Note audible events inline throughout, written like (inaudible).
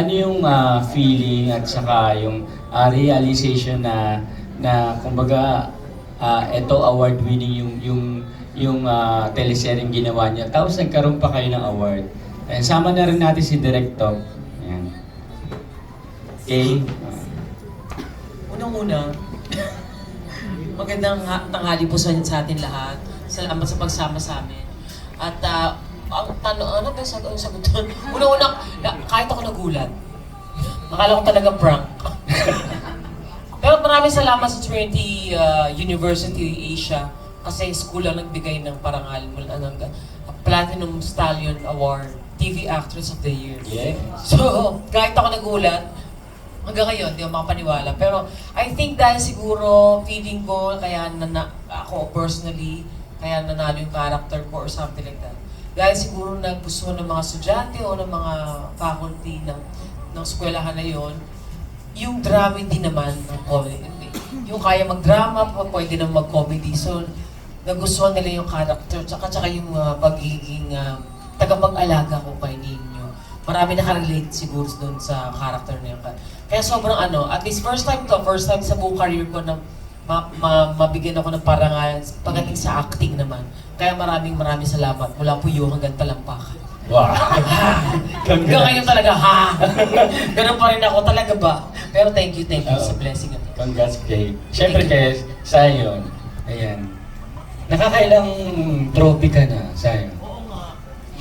ano yung ah, feeling at saka yung ah, realization na na kumbaga ah, ito award winning yung yung yung uh, teleseryeng ginawa niya. Tapos nagkaroon pa kayo ng award. And sama na rin natin si Director. Ayan. Okay. Unang-una, (coughs) magandang ha- tanghali po sa, sa atin lahat. Salamat sa pagsama sa amin. At ah, ang tanong, ano ba yung sag- ang sagot doon? Unang-una, na, kahit ako nagulat. Akala ko talaga prank. (laughs) Pero maraming salamat sa Trinity ah, University Asia kasi school ang nagbigay ng parangal mula ng ah, Platinum Stallion Award, TV Actress of the Year. Yeah. So, kahit ako nagulat, hanggang ngayon, di ako makapaniwala. Pero, I think dahil siguro, feeling ko, kaya na, na ako personally, kaya nanalo yung character ko or something like that. Dahil siguro nagustuhan ng mga estudyante o ng mga faculty ng, ng eskwelahan na yon yung dramedy naman ng comedy. Yung kaya mag-drama, pwede na mag-comedy. So, nagustuhan nila yung character, tsaka, tsaka yung uh, pagiging uh, tagapag-alaga ko kay Ninyo. Marami nakarelate siguro doon sa character na yun. Kaya sobrang ano, at least first time to, first time sa buong career ko na ma, ma, mabigyan ako ng parangal pagdating sa acting naman. Kaya maraming maraming salamat mula po yung hanggang talampakan. Wow. (laughs) Hanggang ngayon talaga, ha? (laughs) Ganun pa rin ako, talaga ba? Pero thank you, thank you Oo. sa blessing natin. Congrats kay. Siyempre kay Sayon. Ayan. Nakakailang trophy ka na, Sayon?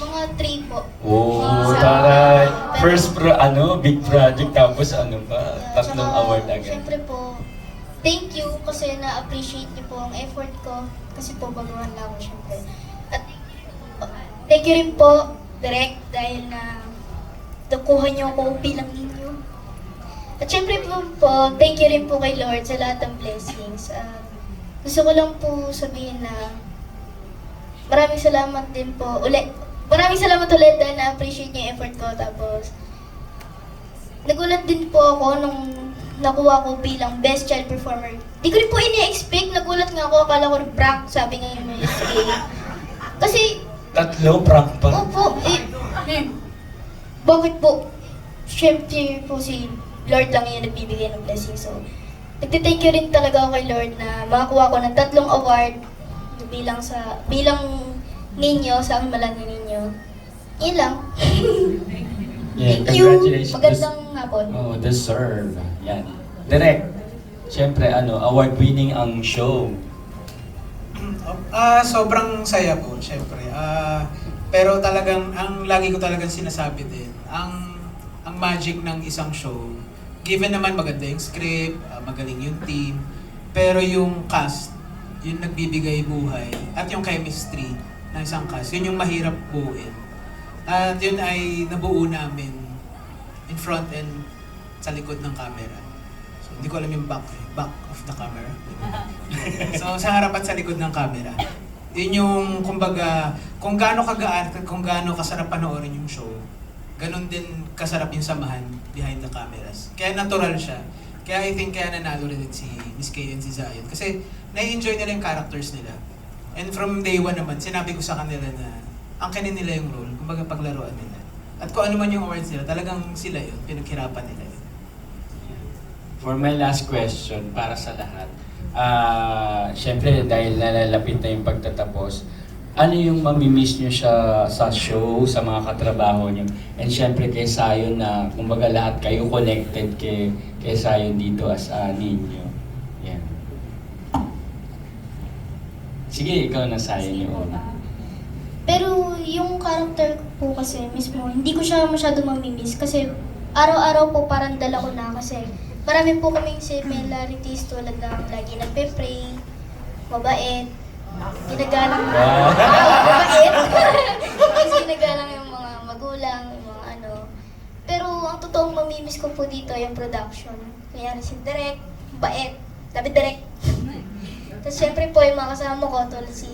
Mga three po. Oo, Sa- taray. First pro, ano, big project, tapos ano pa, tatlong award agad. Siyempre po, thank you kasi na-appreciate niyo po ang effort ko. Kasi po baguhan lang ako siyempre. At thank you rin po, direct, dahil na nakuha niyo ako bilang ninyo. At siyempre po, po, thank you rin po kay Lord sa lahat ng blessings. Ah, gusto ko lang po sabihin na maraming salamat din po ulit. Maraming salamat ulit dahil na-appreciate niyo yung effort ko. Tapos, nagulat din po ako nung nakuha ko bilang best child performer. Di ko rin po ini-expect. Nagulat nga ako. Akala ko prank, sabi nga yung MSK. Kasi, Tatlo, prank pa. opo, eh, hmm, bakit po? Siyempre po si Lord lang yung nagbibigay ng blessing. So, nagtithank you rin talaga ako kay Lord na makakuha ko ng tatlong award bilang sa bilang ninyo sa amalan ninyo. Yun lang. (laughs) Yeah, Thank you. congratulations. Magandang hapon. Oh, deserve. Yan. Direct. Siyempre, ano, award-winning ang show. Ah, sobrang saya po, syempre. Ah, pero talagang ang lagi ko talagang sinasabi din, ang ang magic ng isang show, given naman maganda yung script, ah, magaling yung team, pero yung cast, yung nagbibigay buhay, at yung chemistry ng isang cast, yun yung mahirap buuin. At yun ay nabuo namin in front and sa likod ng camera. So, hindi ko alam yung back, eh, back of the camera. so, sa harap at sa likod ng camera. Yun yung, kumbaga, kung gaano kagaan at kung gaano kasarap panoorin yung show, ganun din kasarap yung samahan behind the cameras. Kaya natural siya. Kaya I think kaya nanalo rin si Miss Kay and si Zion. Kasi nai-enjoy nila yung characters nila. And from day one naman, sinabi ko sa kanila na ang kanin nila yung role, kumbaga paglaruan nila. At kung ano man yung awards nila, talagang sila yun, pinaghirapan nila yun. For my last question, para sa lahat. Ah, Siyempre, dahil nalalapit na yung pagtatapos, ano yung mamimiss nyo siya sa show, sa mga katrabaho nyo? And syempre kay Sayon na, kumbaga lahat kayo connected kay, kay Sayon dito as a ninyo. Yan. Sige, ikaw na Sayon yung una. Pero yung character ko po kasi mismo, hindi ko siya masyado mamimiss kasi araw-araw po parang dala ko na kasi marami po kaming similarities tulad ng lagi nagpe-pray, mabait, ginagalang Wow. mabait, (laughs) ginagalang yung mga magulang, yung mga ano. Pero ang totoong mamimiss ko po dito yung production. Kaya si Direk, bait, sabi Direk. Tapos syempre po yung mga kasama ko, tulad si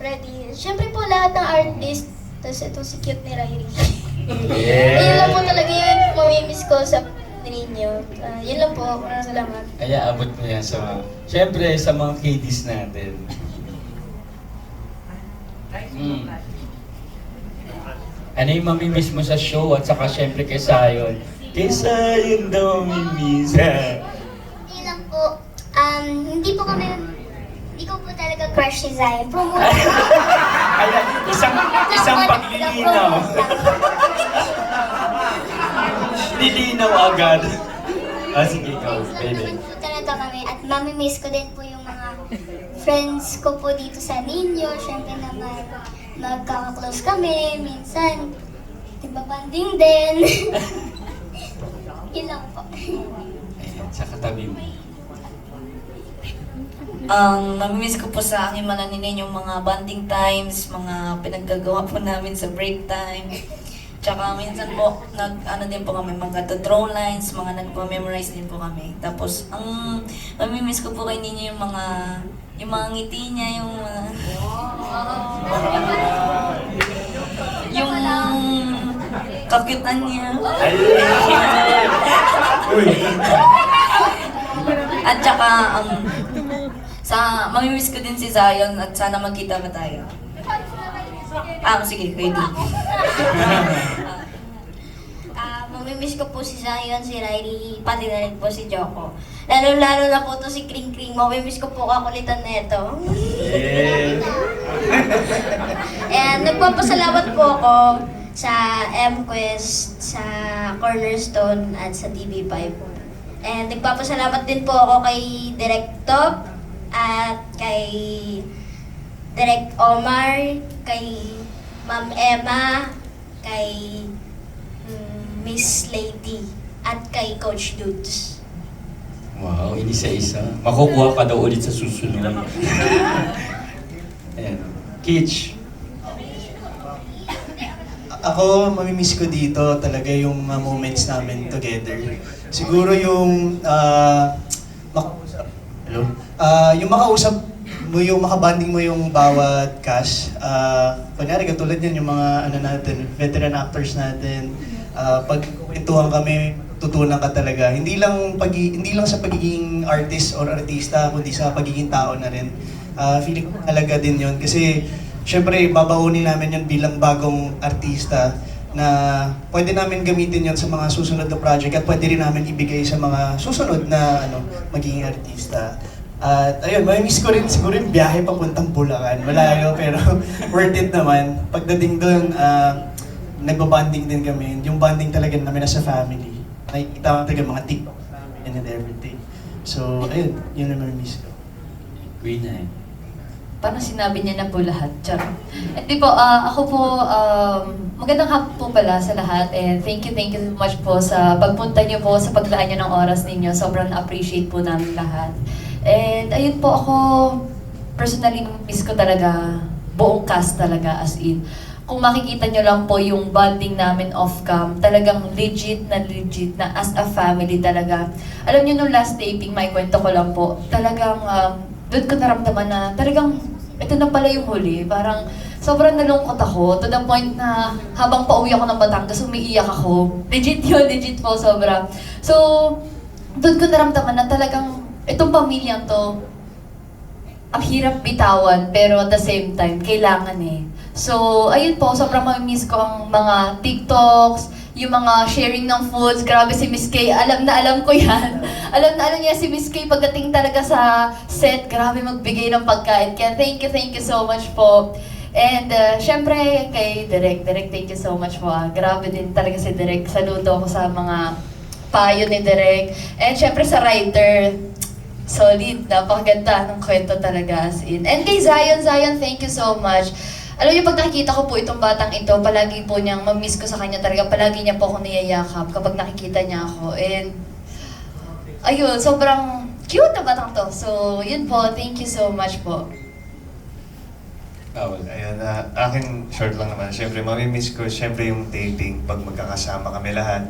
Freddy. Syempre po lahat ng artist. Tapos ito si cute ni Ryrie. Yeah. Yun lang po talaga yung mamimiss ko sa ninyo. Ah, yun lang po. Maraming salamat. Kaya abot mo yan sa, syempre sa mga kiddies natin. Mm. Ano yung mamimiss mo sa show at saka syempre kay Sayon? Kesa yun daw mamimiss. Hindi lang po, um, hindi po kami, hindi ko po talaga crush si Zion. Promote. Ayan, (laughs) isang, isang paglilinaw. Lilinaw agad. Ah, sige, ikaw, Friends lang naman po talaga kami at mamimiss ko din po yung mga friends ko po dito sa Ninyo. Siyempre naman, magkaka-close kami. Minsan, di ba banding din? (laughs) Yun lang po. Sa katabi mo. Ang namimiss ko po sa aking mga ninin yung mga bonding times, mga pinaggagawa po namin sa break time. Tsaka minsan po, nag, ano din po kami, mga draw lines, mga nagpo-memorize din po kami. Tapos, ang mamimiss ko po kay Ninyo yung mga, yung mga ngiti niya, yung mga, yung kakitan niya. At tsaka, um, sa, mamimiss ko din si Zion at sana magkita ba tayo. Ah, sige, ready. Ah, mamimiss ko po si Zion, si Riley, pati na rin po si Joko. Lalo-lalo na po to si Kring Kring. Mamimiss ko po kakulitan neto. Yeah. And nagpapasalamat po ako sa MQuest, sa Cornerstone, at sa TV5. And nagpapasalamat din po ako kay Direk Top at kay Direk Omar, kay Ma'am Emma, kay mm, Miss Lady, at kay Coach Dudes. Wow, inisa-isa. Makukuha ka daw ulit sa susunod. (laughs) Ayan. Kitch. Ako, mamimiss ko dito talaga yung mga moments namin together. Siguro yung ah, makausap. Hello? Ah, yung makausap mo yung makabanding mo yung bawat cast. Ah, kunyari katulad yan yung mga ano natin, veteran actors natin. Ah, pag kwentuhan kami, tutunan ka talaga. Hindi lang pag hindi lang sa pagiging artist or artista, kundi sa pagiging tao na rin. Ah, feeling ko talaga din 'yon kasi syempre babaunin namin 'yon bilang bagong artista na pwede namin gamitin 'yon sa mga susunod na project at pwede rin namin ibigay sa mga susunod na ano magiging artista. At ayun, may miss ko rin siguro yung biyahe papuntang Bulacan. Malayo pero (laughs) worth it naman. Pagdating doon, ah, nagbabanding din kami. Yung bonding talaga namin as a family. Nakikita ko talaga mga TikToks namin and everything. So, ayun, yun naman miss ko. Queen eh. Paano sinabi niya na po lahat? Char. Hindi po, ah, ako po, um, magandang hapon po pala sa lahat and thank you, thank you so much po sa pagpunta niyo po, sa paglaan niyo ng oras ninyo. Sobrang appreciate po namin lahat. And ayun po ako, personally miss ko talaga, buong cast talaga as in. Kung makikita niyo lang po yung bonding namin off-cam, talagang legit na legit na as a family talaga. Alam niyo nung last taping, may kwento ko lang po, talagang um, doon ko naramdaman na talagang ito na pala yung huli. Parang sobrang nalungkot ako to the point na habang pauwi ako ng Batangas, umiiyak ako. Legit yun, legit po, sobra. So, doon ko naramdaman na talagang itong pamilyang to, ang hirap bitawan, pero at the same time, kailangan eh. So, ayun po, sobrang mamimiss ko ang mga TikToks, yung mga sharing ng foods. Grabe si Miss Kay, alam na alam ko yan. (laughs) alam na alam niya si Miss Kay pagdating talaga sa set. Grabe magbigay ng pagkain. Kaya thank you, thank you so much po. And uh, syempre kay Direk, Direk, thank you so much po. ah. Grabe din talaga si Direk. Saludo ako sa mga payo ni Direk. And syempre sa writer, solid, napakaganda ng kwento talaga as in. And kay Zion, Zion, thank you so much. Alam niyo, pag nakikita ko po itong batang ito, palagi po niyang mamiss ko sa kanya talaga. Palagi niya po ako niyayakap kapag nakikita niya ako. And, ayun, sobrang cute na batang to. So, yun po, thank you so much po. Bawal. Ayun, ah, akin short lang naman. Siyempre, mamimiss ko siyempre yung taping pag magkakasama kami lahat.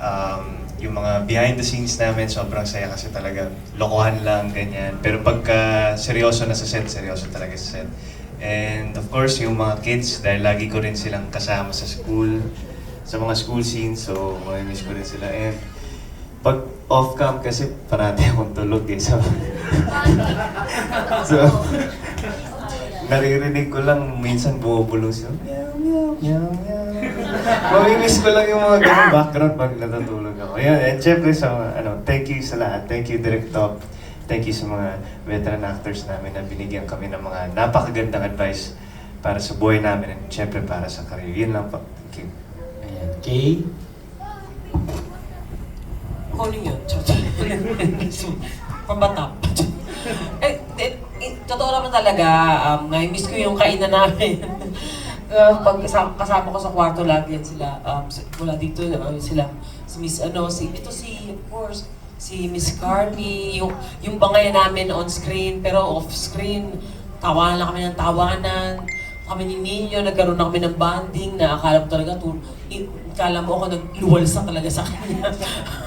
Um, yung mga behind the scenes namin, sobrang saya kasi talaga lokohan lang, ganyan. Pero pagka seryoso na sa set, seryoso talaga sa set. And of course, yung mga kids, dahil lagi ko rin silang kasama sa school, sa mga school scenes, so mamimiss ko rin sila. And pag off-cam kasi parati akong tulog eh. So, so naririnig ko lang minsan bumubulong siya. Meow, meow, meow, meow. Mamimiss ko lang yung mga ganung background pag natutulog ako. Ayun, and syempre sa ano, thank you sa lahat. Thank you, Direct Top. Thank you sa mga veteran actors namin na binigyan kami ng mga napakagandang advice para sa buhay namin and syempre para sa career. Yun lang po. Thank you. Ayan. Kay? Calling yun. From Batam. eh, eh, eh, totoo naman talaga, um, na-miss ko yung kainan namin. (laughs) uh, pag kasama, kasama ko sa kwarto lagi yan sila. Um, wala dito, uh, sila. Si Miss, ano, si, ito si, of course, si Miss Carmi, yung, yung bangay namin on screen, pero off screen, tawanan lang kami ng tawanan. Kami ni Nino, nagkaroon na kami ng bonding na akala mo talaga, to, akala mo ako nagluwalsa talaga sa kanya.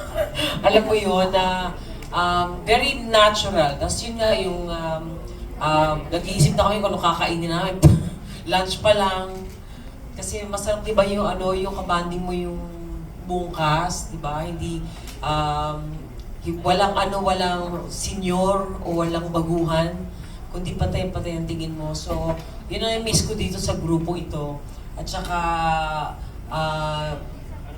(laughs) Alam mo yun, na um, very natural. Tapos yun nga yung, um, um, nag-iisip na kami kung ano kakainin namin. (laughs) Lunch pa lang. Kasi masarap 'di ba yung ano, yung kabanding mo yung buong cast, 'di ba? Hindi um walang ano, walang senior o walang baguhan, kundi patay-patay ang tingin mo. So, yun ang miss ko dito sa grupo ito. At saka ah,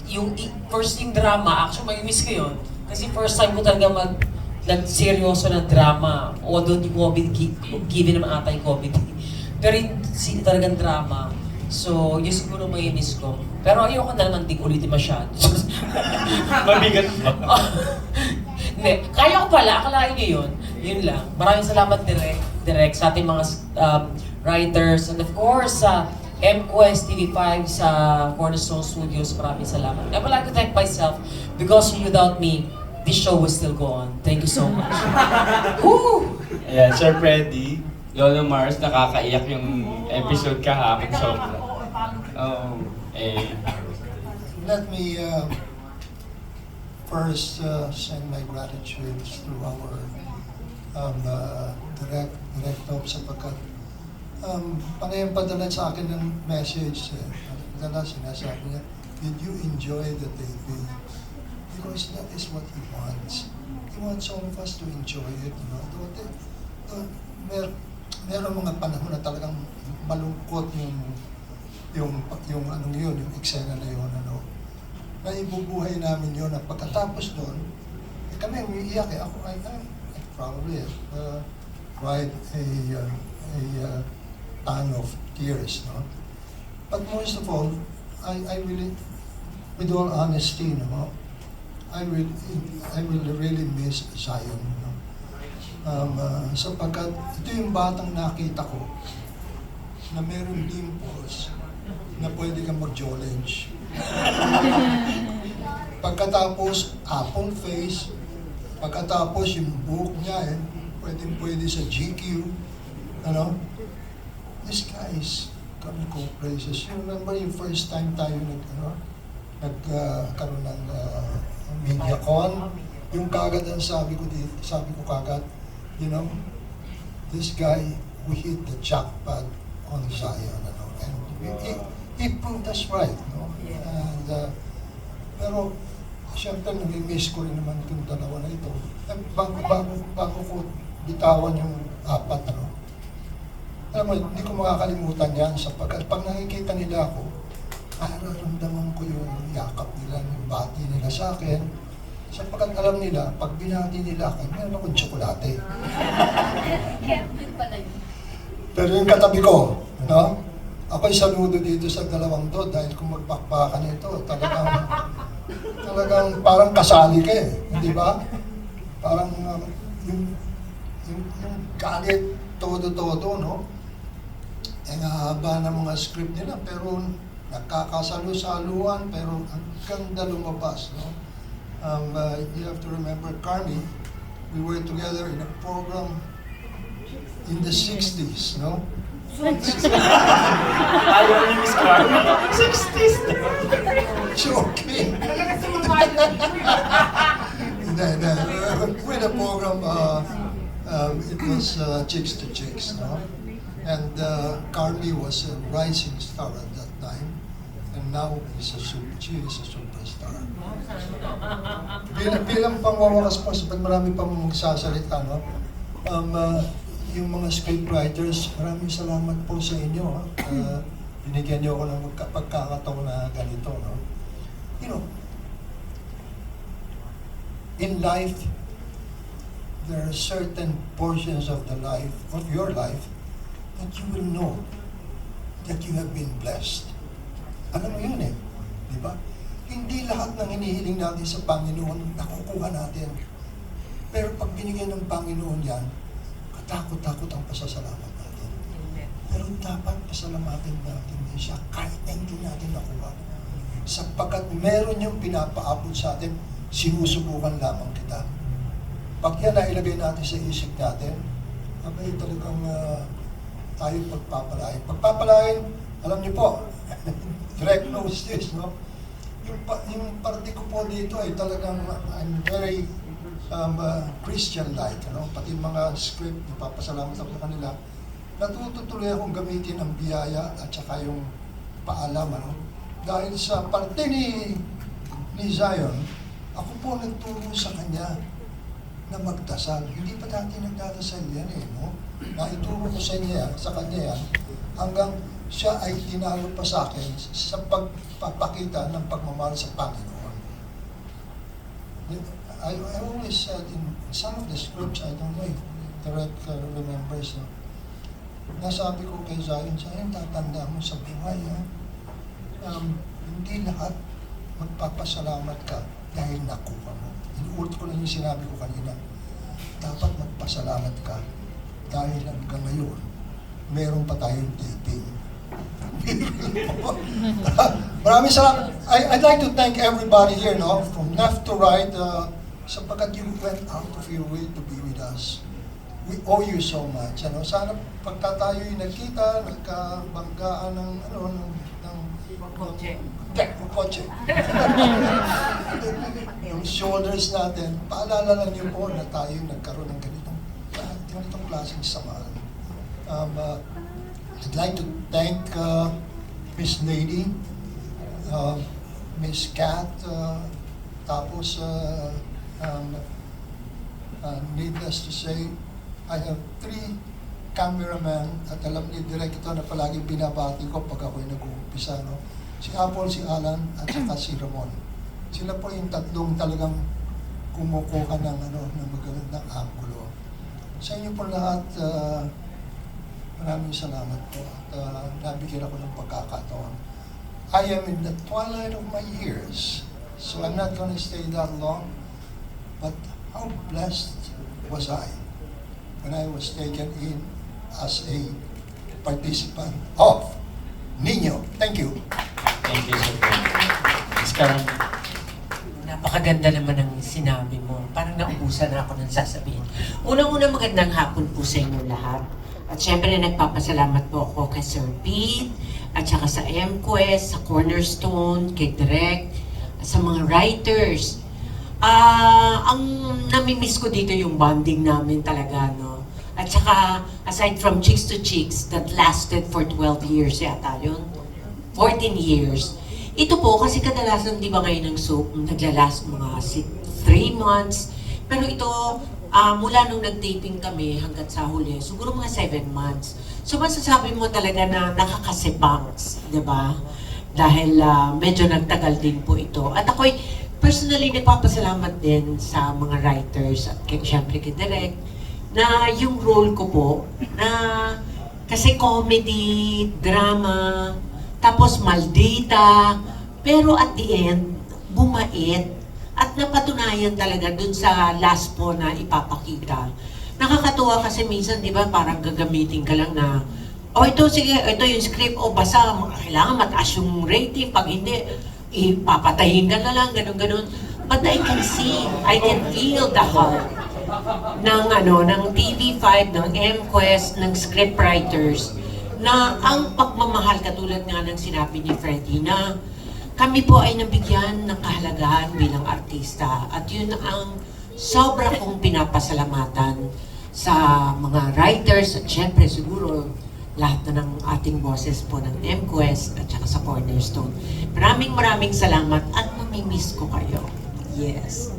yung first yung drama, actually may miss ko yun. Kasi first time ko talaga mag nagseryoso ng drama. Although di COVID, gi- given naman ata yung COVID. (laughs) Pero yung talagang drama. So, yun siguro may miss ko. Pero ayoko na naman din ulitin masyado. (laughs) Mabigat? (laughs) Hindi, kaya ko pala, akalain niyo yun. Yun lang. Maraming salamat direct, direct sa ating mga um, writers and of course sa MQuest TV5 sa Cornerstone Studios. Maraming salamat. I would like to thank myself because without me, this show will still go on. Thank you so much. (laughs) Woo! Ayan, Sir Freddy, Lolo Mars, nakakaiyak yung episode kahapon sobra. Oh, eh, Let me uh, first uh, send my gratitude to our um, uh, direct director sapagkat um, panayang padala sa akin ng message. Eh, padala sinasabi niya, did you enjoy the taping? Because that is what he wants. He wants all of us to enjoy it. You know? Though, though, mer meron mga panahon na talagang malungkot yung yung yung anong yun, yung eksena na yun, ano, na ibubuhay namin yun at pagkatapos doon, eh, kami umiiyak eh. Ako, I, I, I probably uh, cried a, uh, a uh, ton of tears, no? But most of all, I, I really, with all honesty, no, I will, I will really miss Zion, no? Um, uh, sapagkat ito yung batang nakita ko na meron dimples na pwede kang mag-challenge. (laughs) Pagkatapos, apple face. Pagkatapos, yung buhok niya, eh, pwede pwede sa GQ. Ano? This guy is coming ko places. You remember yung first time tayo nag, ano, nagkaroon ng uh, media con? Yung kagad ang sabi ko, di, sabi ko kagad, you know, this guy, we hit the jackpot on Zion. Ano? And he, he proved us right. And, uh, pero, siyempre, nami-miss ko rin naman itong dalawa na ito. Eh, bago, bago, bago ko bitawan yung apat, ano, alam mo, hindi ko makakalimutan yan sapagkat pag nakikita nila ako, nararamdaman ko yung yakap nila, yung bati nila sa akin. Sapagkat alam nila, pag binati nila ako, meron akong tsokolate. (laughs) Pero yung katabi ko, no? Ako'y saludo dito sa dalawang to dahil kung magpakpakan ito, talagang, talagang parang kasali ka eh, di ba? Parang um, yung, yung, yung galit, todo-todo, no? Ang haba ng mga script nila, pero nagkakasalo-saluan, pero ang ganda lumabas, no? Um, uh, you have to remember, Carmi, we were together in a program in the 60s, no? Ayaw ni Miss Carmen. 60s na. Joking. Hindi, hindi. With a program, uh, um, it was uh, Chicks to Chicks, no? And uh, Carmi was a rising star at that time. And now he's a super, she is a superstar. Bilang, bilang pangwawakas po, sabi marami pang magsasalita, no? Um, uh, yung mga scriptwriters, maraming salamat po sa inyo. ha. Uh, binigyan niyo ako ng pagkakataon na ganito, no? You know, in life, there are certain portions of the life, of your life, that you will know that you have been blessed. Alam mo yun eh, di ba? Hindi lahat ng hinihiling natin sa Panginoon, nakukuha natin. Pero pag binigyan ng Panginoon yan, katakot-takot ang pasasalamat natin. Pero dapat pasalamatin natin din siya kahit na hindi natin nakuha. Sapagkat meron yung pinapaabot sa atin, sinusubukan lamang kita. Pag yan na ilagay natin sa isip natin, abay talagang uh, tayo pagpapalain. Pagpapalain, alam niyo po, (laughs) direct knows this, no? Yung, yung parte ko po dito ay talagang uh, I'm very um, uh, Christian-like, ano? pati mga script, napapasalamat ako sa kanila. Natututuloy akong gamitin ang biyaya at saka yung paalam, ano? Dahil sa parte ni, ni Zion, ako po nagturo sa kanya na magdasal. Hindi pa dati nagdadasal yan eh, no? Naituro ko sa niya, sa kanya yan, hanggang siya ay tinalo pa sa akin sa pagpapakita ng pagmamahal sa Panginoon. I, I always said in some of the scripts, I don't know if Direct uh, remembers, no? nasabi ko kay Zion, Zion, tatanda mo sa buhay, ha? Um, hindi lahat magpapasalamat ka dahil nakuha mo. Inuulit ko lang yung sinabi ko kanina. Dapat magpasalamat ka dahil hanggang ngayon, meron pa tayong taping. (laughs) Maraming salamat. I, I'd like to thank everybody here, no, from left to right, uh, sapagkat you went out of your way to be with us. We owe you so much. Ano? Sana pagka tayo'y nagkita, nagkabanggaan ng, ano, ng, ng Kotse. Hindi, ng kotse. (laughs) yung shoulders natin, paalala lang niyo po na tayo nagkaroon ng ganitong, ah, ganitong klaseng samahan. Um, uh, I'd like to thank uh, Miss Lady, uh, Miss Kat, uh, tapos, uh, um, uh, needless to say, I have three cameraman at alam ni Direk na palagi binabati ko pag ako'y nag-uumpisa. No? Si Apple, si Alan, at saka si Ramon. Sila po yung tatlong talagang kumukuha ng, ano, ng magagandang angulo. Sa inyo po lahat, uh, maraming salamat po. At uh, nabigyan ako ng pagkakataon. I am in the twilight of my years, so I'm not going stay that long. But how blessed was I when I was taken in as a participant of Nino. Thank you. Thank you, Sir. Miss Karan, Napakaganda naman ng sinabi mo. Parang naubusan na ako ng sasabihin. Unang-unang magandang hapon po sa inyo lahat. At syempre nagpapasalamat po ako kay Sir Pete, at saka sa MQuest, sa Cornerstone, kay Direct, at sa mga writers. Ah, ang namimiss ko dito yung bonding namin talaga, no? At saka, aside from Chicks to Chicks, that lasted for 12 years yata yun. 14 years. Ito po, kasi kadalasan, di ba ngayon ng soap, naglalast mga 3 months. Pero ito, ah, mula nung nag-taping kami hanggang sa huli, siguro mga 7 months. So masasabi mo talaga na nakakasibangs, di ba? Dahil ah, medyo nagtagal din po ito. At ako'y personally nagpapasalamat din sa mga writers at kay, syempre kay Direk na yung role ko po na kasi comedy, drama, tapos maldita, pero at the end, bumait at napatunayan talaga dun sa last po na ipapakita. Nakakatuwa kasi minsan, di ba, parang gagamitin ka lang na, o ito, sige, ito yung script, o basta, kailangan mataas yung rating, pag hindi, ipapatayin ka na lang, ganun, ganun. But I can see, I can feel the heart ng ano ng TV5 ng MQuest ng scriptwriters na ang pagmamahal katulad nga ng sinabi ni Freddie na kami po ay nabigyan ng kahalagahan bilang artista at yun ang sobra kong pinapasalamatan sa mga writers at syempre siguro lahat na ng ating bosses po ng MQuest at saka sa Cornerstone. Maraming maraming salamat at mamimiss ko kayo. Yes.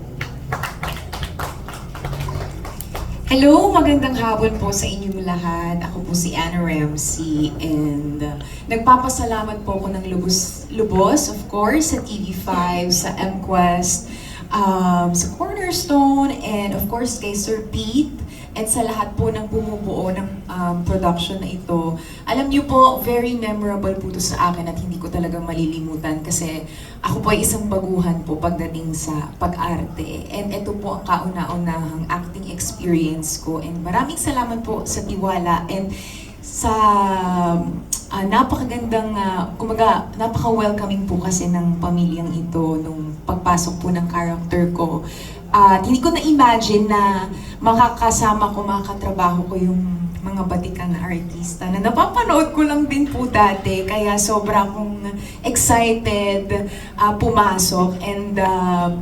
Hello, magandang hapon po sa inyong lahat. Ako po si Anna Ramsey and uh, nagpapasalamat po ako ng lubos, lubos, of course, sa TV5, sa MQuest, um, sa Cornerstone, and of course kay Sir Pete, at sa lahat po ng bumubuo ng um, production na ito. Alam niyo po, very memorable po ito sa akin at hindi ko talagang malilimutan kasi ako po ay isang baguhan po pagdating sa pag-arte. And ito po ang kauna-unahang acting experience ko. And maraming salamat po sa tiwala and sa ah, napakagandang, uh, kumaga, napaka-welcoming po kasi ng pamilyang ito nung pagpasok po ng character ko. At hindi ko na-imagine na makakasama ko, makakatrabaho ko yung mga batikan na artista na napapanood ko lang din po dati. Kaya sobra akong excited ah, pumasok and ah,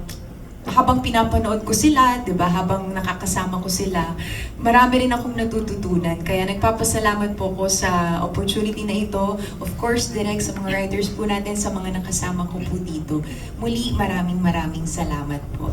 habang pinapanood ko sila, 'di ba, habang nakakasama ko sila, marami rin akong natututunan. Kaya nagpapasalamat po ko sa opportunity na ito. Of course, direct sa mga writers po natin, sa mga nakasama ko po dito. Muli, maraming maraming salamat po.